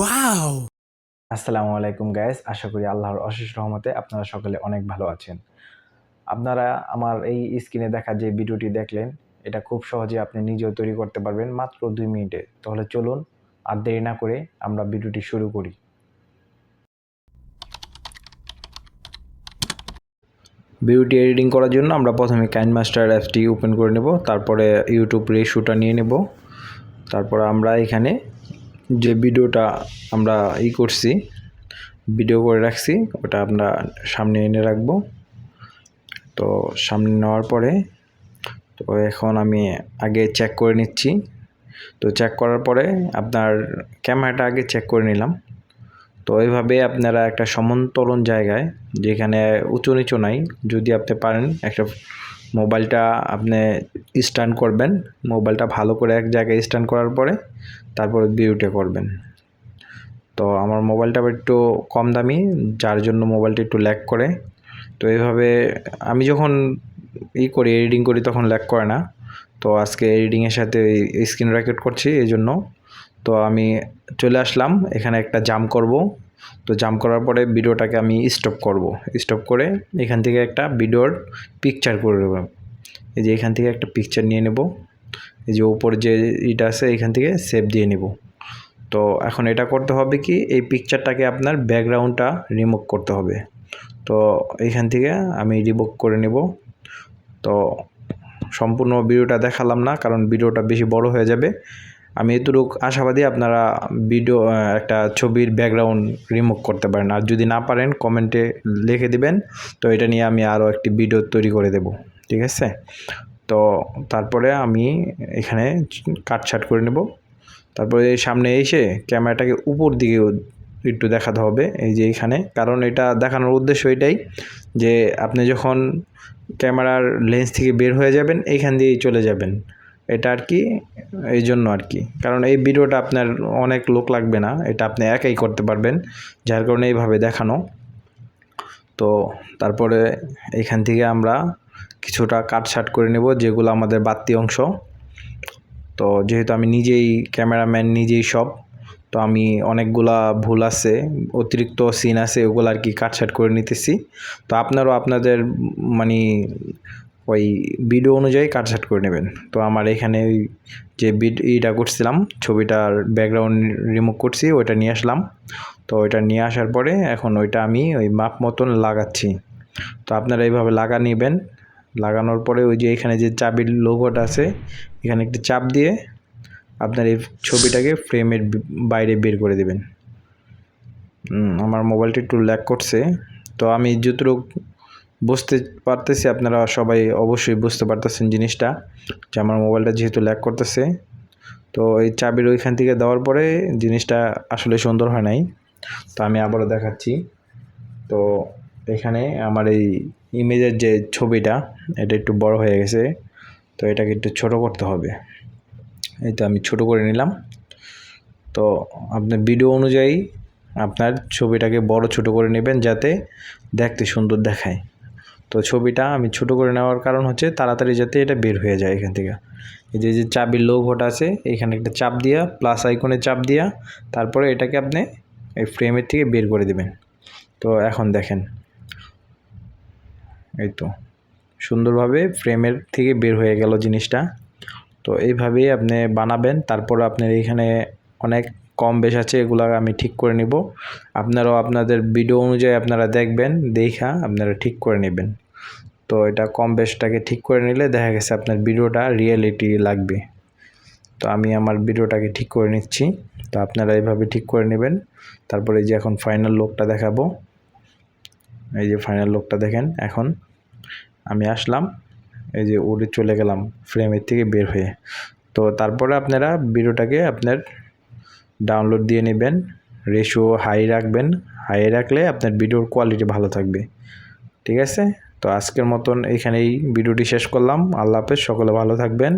Wow! আসসালামু আলাইকুম guys আশা করি আল্লাহর অশেষ রহমতে আপনারা সকলে অনেক ভালো আছেন। আপনারা আমার এই স্ক্রিনে দেখা যে ভিডিওটি দেখলেন, এটা খুব সহজে আপনি নিজেও তৈরি করতে পারবেন মাত্র দুই মিনিটে। তাহলে চলুন, আর দেরি না করে আমরা ভিডিওটি শুরু করি। ভিডিওটি এডিটিং করার জন্য আমরা প্রথমে কাইন মাস্টার অ্যাপটি ওপেন করে নেব, তারপরে ইউটিউব রেশুটা নিয়ে নেব। তারপর আমরা এখানে যে ভিডিওটা আমরা ই করছি, ভিডিও করে রাখছি, ওটা আমরা সামনে এনে রাখব। তো সামনে নেওয়ার পরে, তো এখন আমি আগে চেক করে নিচ্ছি। তো চেক করার পরে আপনার ক্যামেরাটা আগে চেক করে নিলাম। তো এইভাবে আপনারা একটা সমান্তরণ জায়গায়, যেখানে উঁচু নিচু নাই, যদি আপনি পারেন একটা মোবাইলটা আপনি স্ট্যান্ড করবেন, মোবাইলটা ভালো করে এক জায়গায় স্ট্যান্ড করার পরে তারপরে ভিডিওটা করবেন। তো আমার মোবাইলটা একটু কম দামি, যার জন্য মোবাইলটা একটু ল্যাক করে। তো এইভাবে আমি যখন ই করি, এডিটিং করি তখন ল্যাক করে না। তো আজকে এডিটিংয়ের সাথে স্ক্রিন রেকর্ড করছি, এই জন্য। তো আমি চলে আসলাম, এখানে একটা জাম করব। তো জাম্প করার পরে ভিডিওটাকে আমি স্টপ করব। স্টপ করে এখান থেকে একটা ভিডিওর পিকচার করে নেব। এই যে এখান থেকে একটা পিকচার নিয়ে নেব। এই যে উপর যে ইটা আছে, এখান থেকে সেভ দিয়ে নেব। তো এখন এটা করতে হবে কি, এই পিকচারটাকে আপনার ব্যাকগ্রাউন্ডটা রিমুভ করতে হবে। তো এইখান থেকে আমি রিমুভ করে নেব। তো সম্পূর্ণ ভিডিওটা দেখালাম না, কারণ ভিডিওটা বেশি বড় হয়ে যাবে। আমি এতটুক আশাবাদী আপনারা ভিডিও একটা ছবির ব্যাকগ্রাউন্ড রিমুভ করতে পারেন। আর যদি না পারেন কমেন্টে লিখে দিবেন। তো এটা নিয়ে আমি আরও একটি ভিডিও তৈরি করে দেব। ঠিক আছে? তো তারপরে আমি এখানে কাটছাট করে নেব। তারপরে সামনে এসে ক্যামেরাটাকে উপর দিকে একটু দেখাতে হবে, এই যে এখানে। কারণ এটা দেখানোর উদ্দেশ্য এটাই যে আপনি যখন ক্যামেরার লেন্স থেকে বের হয়ে যাবেন এইখান দিয়েই চলে যাবেন। এটা আর কি, এই জন্য আর কি। কারণ এই ভিডিওটা আপনার অনেক লোক লাগবে না, এটা আপনি একাই করতে পারবেন, যার কারণে এইভাবে দেখানো। তো তারপরে এখান থেকে আমরা কিছুটা কাট কাটছাট করে নেব, যেগুলো আমাদের বাড়তি অংশ। তো যেহেতু আমি নিজেই ক্যামেরাম্যান, নিজেই সব, তো আমি অনেকগুলা ভুল আছে, অতিরিক্ত সিন আছে, ওগুলো আর কি কাটছাট করে নিতেছি। তো আপনারও আপনাদের মানে ওই ভিডিও অনুযায়ী কাট কাটছাট করে নেবেন। তো আমার এখানে ওই যে বিড ইটা করছিলাম ছবিটার ব্যাকগ্রাউন্ড রিমুভ করছি, ওইটা নিয়ে আসলাম। তো ওইটা নিয়ে আসার পরে এখন ওইটা আমি ওই মাপ মতন লাগাচ্ছি। তো আপনারা এইভাবে লাগা নেবেন। লাগানোর পরে ওই যে এখানে যে চাবির লোগোটা আছে, এখানে একটি চাপ দিয়ে আপনার এই ছবিটাকে ফ্রেমের বাইরে বের করে দেবেন। আমার মোবাইলটি একটু ল্যাক করছে। তো আমি যতটুকু বুঝতে পারতেছি, আপনারা সবাই অবশ্যই বুঝতে পারতেছেন জিনিসটা যে আমার মোবাইলটা যেহেতু ল্যাক করতেছে। তো এই চাবির ওইখান থেকে দেওয়ার পরে জিনিসটা আসলে সুন্দর হয় নাই। তো আমি আবারও দেখাচ্ছি। তো এখানে আমার এই ইমেজের যে ছবিটা, এটা একটু বড় হয়ে গেছে। তো এটাকে একটু ছোট করতে হবে। এই তো আমি ছোট করে নিলাম। তো আপনার ভিডিও অনুযায়ী আপনার ছবিটাকে বড় ছোট করে নেবেন যাতে দেখতে সুন্দর দেখায়। তো ছবিটা আমি ছোট করে নেওয়ার কারণ হচ্ছে তাড়াতাড়ি যাতে এটা বের হয়ে যায় এখান থেকে। এই যে যে চাবির লোগোটা আছে, এখানে একটা চাপ দিয়া প্লাস আইকনে চাপ দিয়া, তারপরে এটাকে আপনি এই ফ্রেমের থেকে বের করে দেবেন। তো এখন দেখেন। এই তো, সুন্দরভাবে ফ্রেমের থেকে বের হয়ে গেল জিনিসটা। তো এইভাবেই আপনি বানাবেন, তারপর আপনার এখানে অনেক কম বেশ আছে, এগুলো আমি ঠিক করে নিব। আপনারাও আপনাদের ভিডিও অনুযায়ী আপনারা দেখবেন, দেখা আপনারা ঠিক করে নেবেন। তো এটা কম বেশটাকে ঠিক করে নিলে দেখা গেছে আপনার ভিডিওটা রিয়েলিটি লাগবে। তো আমি আমার ভিডিওটাকে ঠিক করে নিচ্ছি। তো আপনারা এইভাবে ঠিক করে নেবেন। তারপরে যে এখন ফাইনাল লোকটা দেখাবো। এই যে ফাইনাল লোকটা দেখেন এখন। আমি আসলাম, এই যে উড়ে চলে গেলাম ফ্রেমের থেকে বের হয়ে। তো তারপরে আপনারা ভিডিওটাকে আপনার ডাউনলোড দিয়ে নেবেন। রেশিও হাই রাখবেন। হাই রাখলে আপনার ভিডিওর কোয়ালিটি ভালো থাকবে। ঠিক আছে? তো আজকের মতন এখানেই ভিডিওটি শেষ করলাম। আল্লাহ হাফেজ সকলে ভালো থাকবেন।